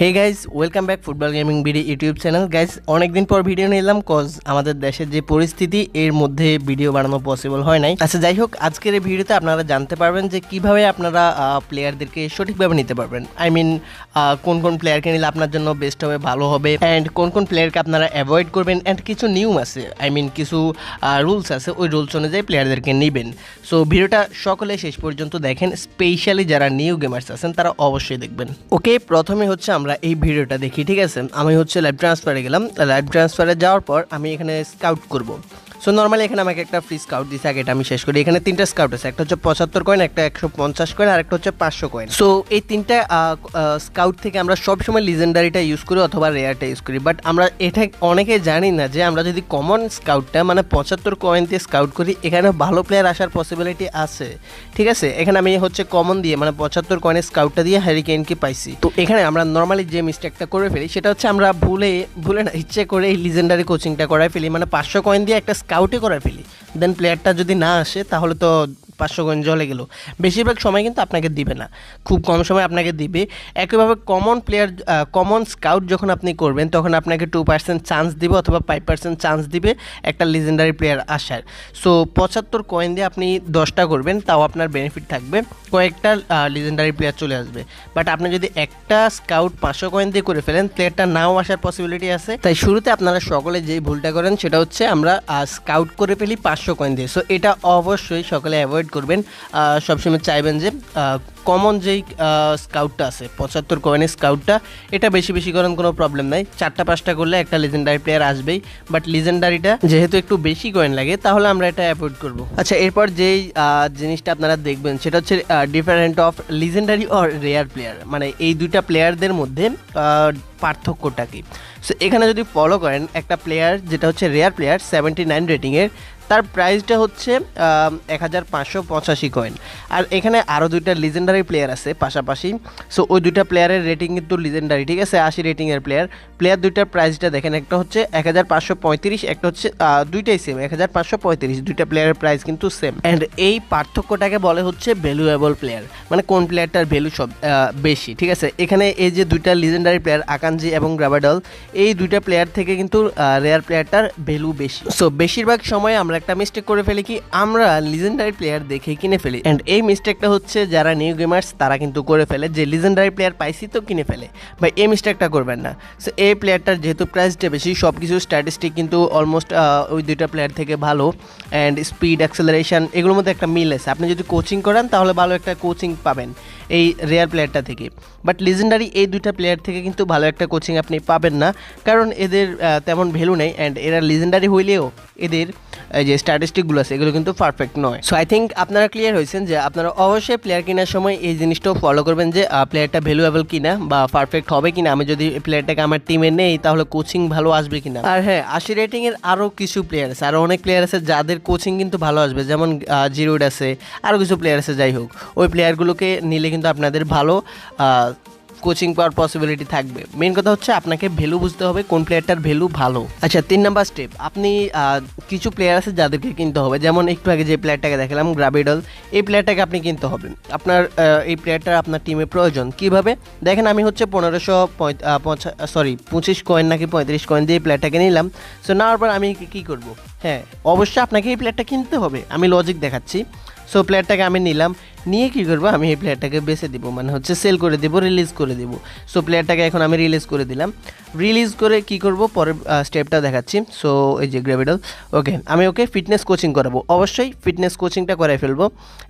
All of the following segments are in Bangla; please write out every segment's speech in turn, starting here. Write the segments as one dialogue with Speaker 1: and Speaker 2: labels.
Speaker 1: Hey guys welcome back football gaming BD YouTube channel guys অনেকদিন পর ভিডিও নিলাম কজ আমাদের দেশের যে পরিস্থিতি, এর মধ্যে ভিডিও বানানো পসিবল হয় নাই। আচ্ছা যাই হোক আজকের এই ভিডিওতে আপনারা জানতে পারবেন যে কীভাবে আপনারা প্লেয়ারদেরকে সঠিকভাবে নিতে পারবেন। আই মিন কোন কোন প্লেয়ারকে নিলে আপনার জন্য বেস্ট হবে, ভালো হবে অ্যান্ড কোন কোন প্লেয়ারকে আপনারা অ্যাভয়েড করবেন অ্যান্ড কিছু নিয়ম আছে। আই মিন কিছু রুলস আছে, ওই রুলস অনুযায়ী প্লেয়ারদেরকে নেবেন। সো ভিডিওটা সকলে শেষ পর্যন্ত দেখেন স্পেশালি যারা নিউ গেমার্স আছেন, তারা অবশ্যই দেখবেন। ওকে প্রথমে হচ্ছে আমরা এই ভিডিওটা দেখি, ঠিক আছে? আমি হচ্ছে লাইভ ট্রান্সফারে গেলাম। লাইভ ট্রান্সফারে যাওয়ার পর আমি এখানে স্কাউট করব। সো নর্মালি এখানে আমাকে একটা ফ্রি স্কাউট দিছে, আগে এটা আমি শেষ করি। এখানে তিনটা স্কাউট আছে, একটা হচ্ছে পঁচাত্তর কয়েন একটা একশো পঞ্চাশ কয়েন আর একটা হচ্ছে পাঁচশো কয়েন সো এই তিনটা স্কাউট থেকে আমরা সবসময় লিজেন্ডারিটা ইউজ করি অথবা রেয়ারটা ইউজ করি। বাট আমরা এটা অনেকে জানি না যে আমরা যদি কমন স্কাউটটা মানে পঁচাত্তর কয়েন দিয়ে স্কাউট করি, এখানে ভালো প্লেয়ার আসার পসিবিলিটি আছে। ঠিক আছে? এখানে আমি হচ্ছে কমন দিয়ে মানে পঁচাত্তর কয়েনের স্কাউটটা দিয়ে হ্যারিকেনকে পাইছি। তো এখানে আমরা নর্মালি যে মিস্টেকটা করে ফেলি, সেটা হচ্ছে আমরা ভুলে ভুলে না, ইচ্ছে করে এই লিজেন্ডারি কোচিংটা করাই ফেলি। মানে পাঁচশো কয়েন দিয়ে একটা স্কাউটে করে ফেলি। দেন প্লেয়ারটা যদি না আসে তাহলে তো পাঁচশো কয়েন জলে গেল। বেশিরভাগ সময় কিন্তু আপনাকে দিবে না। খুব কম সময় আপনাকে দিবে। একইভাবে কমন প্লেয়ার কমন স্কাউট যখন আপনি করবেন, তখন আপনাকে টু পার্সেন্ট চান্স দিবে অথবা ফাইভ পার্সেন্ট চান্স দিবে একটা লিজেন্ডারি প্লেয়ার আসার। সো পঁচাত্তর কয়েন দিয়ে আপনি দশটা করবেন, তাও আপনার বেনিফিট থাকবে। কয়েকটা লিজেন্ডারি প্লেয়ার চলে আসবে। বাট আপনি যদি একটা স্কাউট পাঁচশো কয়েন দিয়ে করে ফেলেন প্লেয়ারটা নাও আসার পসিবিলিটি আছে। তাই শুরুতে আপনারা সকলে যেই ভুলটা করেন, সেটা হচ্ছে আমরা স্কাউট করে ফেলি পাঁচশো কয়েন দিয়ে। সো এটা অবশ্যই সকলে অ্যাভয়েড করবেন সবসময় চাইবেন যে কমন যেই স্কাউটটা আছে, পঁচাত্তর কয়েনের স্কাউটটা এটা বেশি বেশি করেন কোনো প্রবলেম নাই। চারটা পাঁচটা করলে একটা লিজেন্ডারি প্লেয়ার আসবেই বাট লিজেন্ডারিটা যেহেতু একটু বেশি কয়েন লাগে, তাহলে আমরা এটা অ্যাভয়েড করব। আচ্ছা এরপর যেই জিনিসটা আপনারা দেখবেন, সেটা হচ্ছে different of legendary or rare player মানে এই দুইটা প্লেয়ারদের মধ্যে পার্থক্যটা কি? সো এখানে যদি ফলো করেন, একটা প্লেয়ার যেটা হচ্ছে রেয়ার প্লেয়ার সেভেন্টি নাইন রেটিংয়ের তার প্রাইসটা হচ্ছে এক হাজার পাঁচশো পঁচাশি কয়েন আর এখানে আরও দুইটা লিজেন্ডারি প্লেয়ার আছে পাশাপাশি। সো ওই দুইটা প্লেয়ারের রেটিং কিন্তু লিজেন্ডারি ঠিক আছে? আশি রেটিংয়ের প্লেয়ার প্লেয়ার দুইটার প্রাইসটা দেখেন, একটা হচ্ছে এক হাজার পাঁচশো পঁয়ত্রিশ, একটা হচ্ছে দুইটাই সেম এক হাজার পাঁচশো পঁয়ত্রিশ। দুইটা প্লেয়ারের প্রাইস কিন্তু সেম অ্যান্ড এই পার্থক্যটাকে বলে হচ্ছে ভ্যালুয়েবল প্লেয়ার মানে কোন প্লেয়ারটার ভ্যালু সব বেশি, ঠিক আছে? এখানে এই যে দুইটা লিজেন্ডারি প্লেয়ার আকাঞ্জি এবং গ্রাবাডল এই দুইটা প্লেয়ার থেকে কিন্তু রেয়ার প্লেয়ারটার ভ্যালু বেশি। সো বেশিরভাগ সময় আমরা একটা মিস্টেক করে ফেলি কি? আমরা লিজেন্ডারি প্লেয়ার দেখে কিনে ফেলি। অ্যান্ড এই মিস্টেকটা হচ্ছে যারা নিউ গেমার্স তারা কিন্তু করে ফেলে। যে লিজেন্ডারি প্লেয়ার পাইছি তো কিনে ফেলে। বা এই মিস্টেকটা করবেন না। সো এই প্লেয়ারটার যেহেতু প্রাইসটা বেশি সব কিছু স্ট্যাটিস্টিক কিন্তু অলমোস্ট ওই দুইটা প্লেয়ার থেকে ভালো। অ্যান্ড স্পিড অ্যাক্সেলারেশন এগুলোর মধ্যে একটা মিল আছে। আপনি যদি কোচিং করেন, তাহলে ভালো একটা কোচিং পাবেন। এই রেয়ার প্লেয়ারটা থেকে। বাট লিজেন্ডারি এই দুইটা প্লেয়ার থেকে কিন্তু ভালো একটা কোচিং আপনি পাবেন না। কারণ এদের তেমন ভ্যালু নেই অ্যান্ড এরা লিজেন্ডারি হইলেও এদের যে স্ট্যাটিস্টিকগুলো আছে, এগুলো কিন্তু পারফেক্ট নয়। সো আই থিঙ্ক আপনারা ক্লিয়ার হয়েছেন যে আপনারা অবশ্যই প্লেয়ার কেনার সময় এই জিনিসটাও ফলো করবেন যে প্লেয়ারটা ভ্যালুয়েবল কিনা বা পারফেক্ট হবে কিনা। আমি যদি প্লেয়ারটাকে আমার টিমে নেই, তাহলে কোচিং ভালো আসবে কিনা? আর হ্যাঁ আশি রেটিংয়ের আরও কিছু প্লেয়ার আছে। আরও অনেক প্লেয়ার আছে যাদের কোচিং কিন্তু ভালো আসবে। যেমন জিরোড আছে আরও কিছু প্লেয়ার আছে, যাই হোক। ওই প্লেয়ারগুলোকে নিলে কিন্তু আপনাদের ভালো কোচিং পাওয়ার পসিবিলিটি থাকবে। মেন কথা হচ্ছে আপনাকে ভ্যালু বুঝতে হবে, কোন প্লেয়ারটার ভ্যালু ভালো। আচ্ছা তিন নাম্বার স্টেপ আপনি কিছু প্লেয়ার আছে যাদেরকে কিনতে হবে। যেমন একটু আগে যে প্লেয়ারটাকে দেখালাম গ্রাবিডল এই প্লেয়ারটাকে আপনি কিনতে হবে। আপনার এই প্লেয়ারটার আপনার টিমে প্রয়োজন। কীভাবে? দেখেন আমি হচ্ছে পনেরোশো সরি পঁচিশ কয়েন নাকি পঁয়ত্রিশ কয়েন দিয়ে এই প্লেয়ারটাকে নিলাম। সো নেওয়ার পর আমি কী করব? হ্যাঁ অবশ্যই আপনাকে এই প্লেয়ারটা কিনতে হবে। আমি লজিক দেখাচ্ছি। সো প্লেয়ারটাকে আমি নিলাম। নিয়ে কী করব? আমি এই প্লেয়ারটাকে বেছে দিব। মানে হচ্ছে সেল করে দেবো রিলিজ করে দেবো। সো প্লেয়ারটাকে এখন আমি রিলিজ করে দিলাম। রিলিজ করে কি করব? পরের স্টেপটা দেখাচ্ছি। সো এই যে গ্রেভিডল ওকে আমি ওকে ফিটনেস কোচিং করাবো। অবশ্যই ফিটনেস কোচিংটা করাই ফেলব।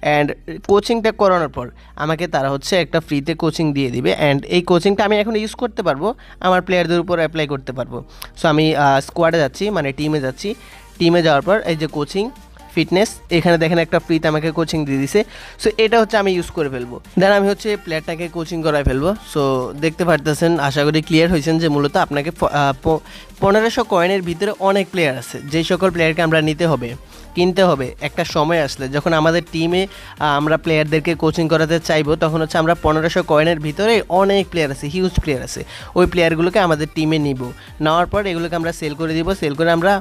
Speaker 1: অ্যান্ড কোচিংটা করানোর পর আমাকে তারা হচ্ছে একটা ফ্রিতে কোচিং দিয়ে দিবে। অ্যান্ড এই কোচিংটা আমি এখন ইউজ করতে পারব। আমার প্লেয়ারদের উপর অ্যাপ্লাই করতে পারব। সো আমি স্কোয়াডে যাচ্ছি মানে টিমে যাচ্ছি। টিমে যাওয়ার পর এই যে কোচিং ফিটনেস, এখানে দেখেন একটা ফ্রিতে আমাকে কোচিং দিয়ে দিছে। সো এটা হচ্ছে আমি ইউজ করে ফেলব। দেন আমি হচ্ছে প্লেয়ারটাকে কোচিং করায় ফেলব। সো দেখতে পারতেছেন, আশা করি ক্লিয়ার হয়েছেন যে মূলত আপনাকে পনেরোশো কয়েনের ভিতরে অনেক প্লেয়ার আছে। যেই সকল প্লেয়ারকে আমরা নিতে হবে, কিনতে হবে, একটা সময় আসলে। যখন আমাদের টিমে আমরা প্লেয়ারদেরকে কোচিং করাতে চাইব, তখন হচ্ছে আমরা পনেরোশো কয়েনের ভিতরে অনেক প্লেয়ার আছে হিউজ প্লেয়ার আছে। ওই প্লেয়ারগুলোকে আমাদের টিমে নিব। নেওয়ার পর এগুলোকে আমরা সেল করে দিব সেল করে আমরা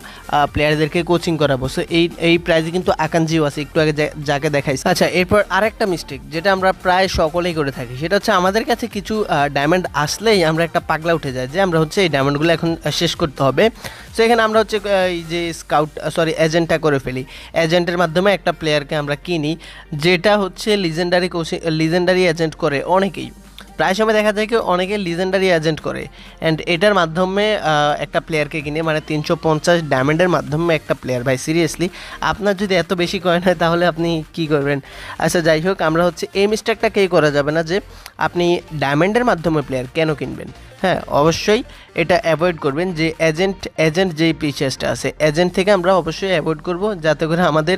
Speaker 1: প্লেয়ারদেরকে কোচিং করাবো। সো এই এই প্রাইজে কিন্তু আকাঙ্ক্ষিও আছে, একটু আগে যাকে দেখাইছি। আচ্ছা এরপর আরেকটা মিস্টেক যেটা আমরা প্রায় সকলেই করে থাকি। সেটা হচ্ছে আমাদের কাছে কিছু ডায়মন্ড আসলেই আমরা একটা পাগলা উঠে যায় যে আমরা হচ্ছে এই ডায়মন্ডগুলো এখন শেষ করতে হবে। সো এখানে আমরা হচ্ছে এই যে স্কাউট সরি এজেন্টটা করে ফেলি। এজেন্টের মাধ্যমে একটা প্লেয়ারকে আমরা কিনি, যেটা হচ্ছে লিজেন্ডারি কোচিং লিজেন্ডারি এজেন্ট করে অনেকেই। প্রায় সময় দেখা যায় কি অনেকে লিজেন্ডারি এজেন্ট করে। অ্যান্ড এটার মাধ্যমে একটা প্লেয়ারকে কিনে মানে তিনশো পঞ্চাশ ডায়মন্ডের মাধ্যমে একটা প্লেয়ার ভাই সিরিয়াসলি আপনার যদি এত বেশি কয়েন হয়, তাহলে আপনি কি করবেন? আচ্ছা যাই হোক, আমরা হচ্ছে, এই মিস্টেকটা কেই করা যাবে না যে, আপনি ডায়মন্ডের মাধ্যমে প্লেয়ার কেন কিনবেন? হ্যাঁ অবশ্যই এটা অ্যাভয়েড করবেন যে এজেন্ট এজেন্ট যেই পিচার্সটা আছে এজেন্ট থেকে আমরা অবশ্যই অ্যাভয়েড করব যাতে করে আমাদের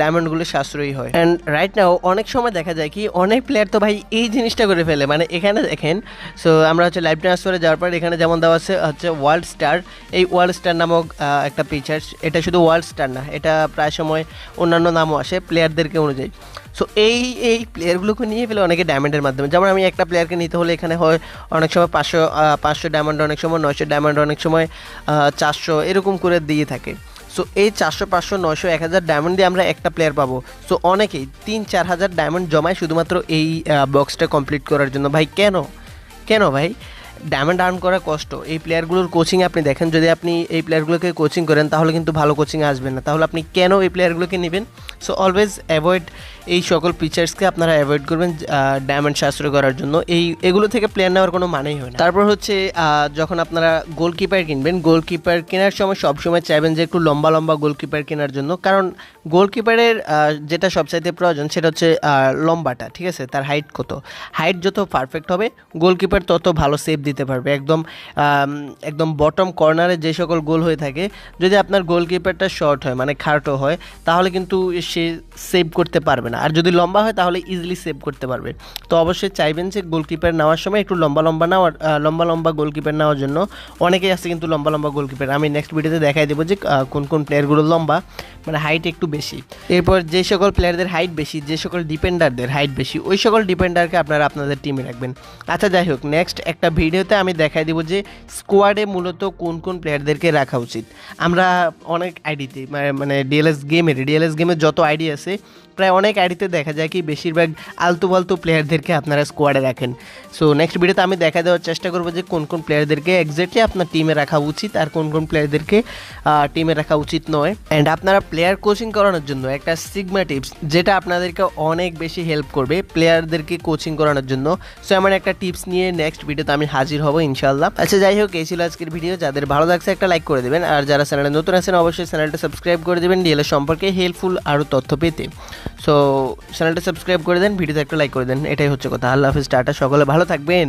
Speaker 1: ডায়মন্ডগুলো সাশ্রয়ী হয়। অ্যান্ড রাইট নাও অনেক সময় দেখা যায় কি, অনেক প্লেয়ার তো ভাই এই জিনিসটা করে ফেলে। মানে এখানে দেখেন সো আমরা হচ্ছে লাইভ ট্রান্সফারে যাওয়ার পর এখানে যেমন দেওয়া আছে, হচ্ছে ওয়ার্ল্ড স্টার এই ওয়ার্ল্ড স্টার নামক একটা পিচার্স এটা শুধু ওয়ার্ল্ড স্টার না, এটা প্রায় সময় অন্যান্য নামও আসে প্লেয়ারদেরকে অনুযায়ী। সো এই এই প্লেয়ারগুলোকে নিয়ে ফেলে অনেকে ডায়মন্ডের মাধ্যমে। যেমন আমি একটা প্লেয়ারকে নিতে হলে এখানে হয়, অনেক সময় পাঁচশো পাঁচশো ডায়মন্ড অনেক সময় নয়শো ডায়মন্ড অনেক সময় চারশো, এরকম করে দিয়ে থাকে। সো এই চারশো, পাঁচশো, নয়শো, এক হাজার ডায়মন্ড দিয়ে আমরা একটা প্লেয়ার পাবো। সো অনেকেই তিন, চার হাজার ডায়মন্ড জমায় শুধুমাত্র এই বক্সটা কমপ্লিট করার জন্য। ভাই, কেন? কেন ভাই? ডায়মন্ড আর্ন করা কষ্ট। এই প্লেয়ারগুলোর কোচিং আপনি দেখেন, যদি আপনি এই প্লেয়ারগুলোকে কোচিং করেন, তাহলে কিন্তু ভালো কোচিং আসবে না। তাহলে আপনি কেন এই প্লেয়ারগুলোকে নেবেন? সো অলওয়েজ অ্যাভয়েড এই সকল পিচার্সকে আপনারা অ্যাভয়েড করবেন ডায়মন্ড সাশ্রয় করার জন্য। এই, এগুলো থেকে প্লেয়ার নেওয়ার কোনো মানেই হয় না। তারপর হচ্ছে যখন আপনারা গোলকিপার কিনবেন গোলকিপার কেনার সময় সবসময় চাইবেন যে একটু লম্বা লম্বা গোলকিপার কেনার জন্য। কারণ গোলকিপারের যেটা সবচাইতে প্রয়োজন সেটা হচ্ছে লম্বাটা, ঠিক আছে? তার হাইট কত? হাইট যত পারফেক্ট হবে গোলকিপার তত ভালো সেভ দিতে পারবে। একদম একদম বটম কর্নারে যে সকল গোল হয়ে থাকে, যদি আপনার গোলকিপারটা শর্ট হয় মানে খাটো হয়, তাহলে কিন্তু সে সেভ করতে পারবে না। আর যদি লম্বা হয়, তাহলে ইজিলি সেভ করতে পারবে। তো অবশ্যই চাইবেন যে গোলকিপার নেওয়ার সময় একটু লম্বা লম্বা নেওয়ার লম্বা লম্বা গোলকিপার নেওয়ার জন্য। অনেকেই আছে কিন্তু লম্বা লম্বা গোলকিপার আমি নেক্সট ভিডিওতে দেখাই দেবো যে কোন কোন প্লেয়ারগুলো লম্বা মানে হাইট একটু বেশি। এরপর যে সকল প্লেয়ারদের হাইট বেশি, যে সকল ডিপেন্ডারদের হাইট বেশি, ওই সকল ডিপেন্ডারকে আপনারা আপনাদের টিমে রাখবেন। আচ্ছা যাই হোক নেক্সট একটা ভিডিওতে আমি দেখাই দেবো যে স্কোয়াডে মূলত কোন কোন প্লেয়ারদেরকে রাখা উচিত। আমরা অনেক আইডিতে মানে ডিএলএস গেমের ডিএলএস গেমের যত আইডি আছে, প্রায় অনেক আইডিতে দেখা যায় কি বেশিরভাগ আলতু ফালতু প্লেয়ারদেরকে আপনারা স্কোয়াডে রাখেন। সো নেক্সট ভিডিওতে আমি দেখা দেওয়ার চেষ্টা করব যে কোন কোন প্লেয়ারদেরকে এক্স্যাক্টলি আপনার টিমে রাখা উচিত আর কোন কোন প্লেয়ারদেরকে টিমে রাখা উচিত নয়। অ্যান্ড আপনারা প্লেয়ার কোচিং করানোর জন্য একটা সিগমা টিপস যেটা আপনাদেরকে অনেক বেশি হেল্প করবে প্লেয়ারদেরকে কোচিং করানোর জন্য। সো এমন একটা টিপস নিয়ে নেক্সট ভিডিওতে আমি হাজির হব ইনশাল্লাহ আচ্ছা যাই হোক, এই ছিল আজকের ভিডিও যাদের ভালো লাগছে একটা লাইক করে দেবেন। আর যারা চ্যানেলে নতুন আছেন, অবশ্যই চ্যানেলটা সাবস্ক্রাইব করে দেবেন। ডিএলএর সম্পর্কে হেল্পফুল আরও তথ্য পেতে। সো চ্যানেলটা সাবস্ক্রাইব করে দেন ভিডিওতে একটা লাইক করে দেন, এটাই হচ্ছে কথা। আল্লাহ হাফিজ, টাটা, সকলে ভালো থাকবেন।